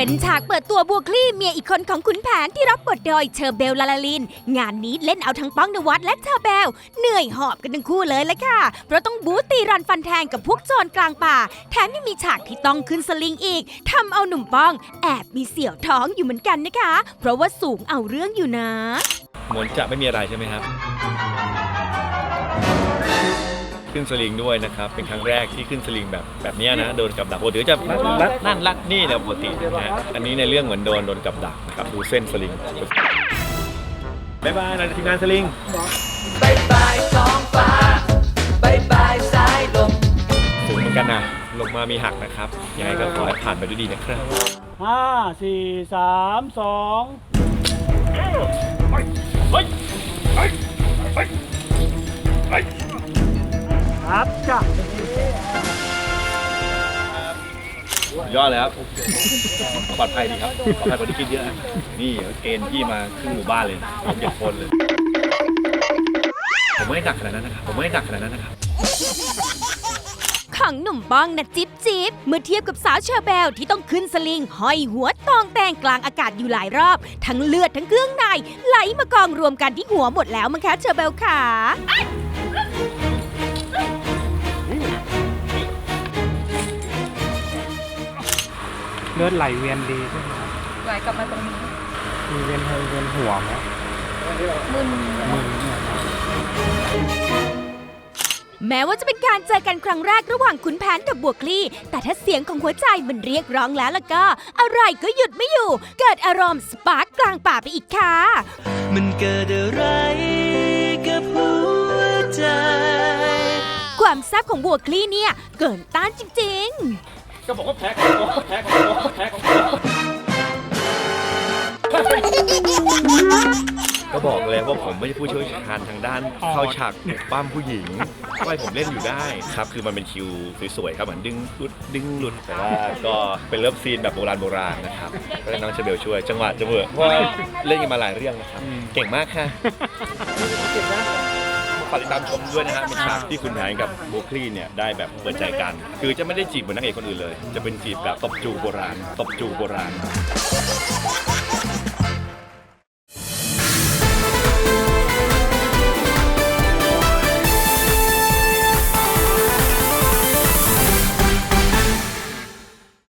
เป็นฉากเปิดตัวบัวคลี่เมียอีกคนของขุนแผนที่รับบทโดยเชอร์เบลลาลาลิน งานนี้เล่นเอาทั้งป้องนวัดและเชอร์เบล เหนื่อยหอบกันทั้งคู่เลยละค่ะ เพราะต้องบู๊ตีรันฟันแทงกับพวกโจรกลางป่า แถมยังมีฉากที่ต้องขึ้นสลิงอีกทำเอาหนุ่มป้อง แอบมีเสี่ยวท้องอยู่เหมือนกันนะคะ เพราะว่าสูงเอาเรื่องอยู่นะ เหมือนจะไม่มีอะไรใช่ไหมครับ ขึ้นสลิงด้วยนะครับ เป็นครั้งแรกที่ขึ้นสลิงแบบแบบเนี้ยนะโดนกับดักปกติก็จะรัดนั่นรัดนี่เนี่ยปกตินะฮะอันนี้ในเรื่องเหมือนโดนโดนกับดักนะครับดูเส้นสลิงบ๊ายบายนะทีมงานสลิง บายบายท้องฟ้าบายบายสายลม สูงเหมือนกันนะลงมามีหักนะครับยังไงก็ขอให้ผ่านไปด้วยดีนะครับ ห้าสี่สามสอง ครับจ้ะยอดเลยครับปลอดภัยดีครับปลอดภัยกว่าที่คิดเยอะนี่เกณฑ์พี่มาครึ่งหมู่บ้านเลยผมเจ็ดคนเลย ผมไม่ได้หนักขนาดนั้นนะครับ ผมไม่ได้หนักขนาดนั้นนะครับ ของหนุ่มบ้องนะจิ๊บจิ๊บเมื่อเทียบกับสาวเชอร์เบลที่ต้องขึ้นสลิงห้อยหัวตองแตงกลางอากาศอยู่หลายรอบ ทั้งเลือดทั้งเครื่องในไหลมากองรวมกันที่หัวหมดแล้วมั้งคะเชอร์เบลขา เลือดไหลเวียนดีใช่ไหมไหลกลับมาตรงนี้มีเวียนหัวเวียนหัวไหมมึนมึนเนี่ยแม้ว่าจะเป็นการเจอกันครั้งแรกระหว่างขุนแผนกับบัวคลี่ แต่ถ้าเสียงของหัวใจมันเรียกร้องแล้วล่ะก็ อะไรก็หยุดไม่อยู่ เกิดอารมณ์สปาร์กกลางป่าไปอีกค่ะ มันเกิดอะไรกับหัวใจ ความแซ่บของบัวคลี่เนี่ย เกินต้านจริง ๆ ก็บอกว่าแพ้ของตัวแพ้ของตัวแพ้ของตัวก็บอกเลยว่าผมไม่ใช่ผู้เชี่ยวชาญทางด้านเข้าฉากปั้มผู้หญิงก็ให้ผมเล่นอยู่ได้ครับ คือมันเป็นคิวสวยๆครับเหมือนดึงหลุดดึงหลุดแต่ว่าก็เป็นเลิฟซีนแบบโบราณโบราณนะครับก็ให้น้องเชเบลช่วย จังหวะจังหวะเพราะว่าเล่นกันมาหลายเรื่องนะครับ เก่งมากค่ะ ฝากติดตามชมด้วยนะฮะเป็นฉากที่คุณแผนกับโบคลี่เนี่ยได้แบบเปิดใจกัน คือจะไม่ได้จีบเหมือนนางเอกคนอื่นเลย จะเป็นจีบแบบตบจูบโบราณตบจูบโบราณ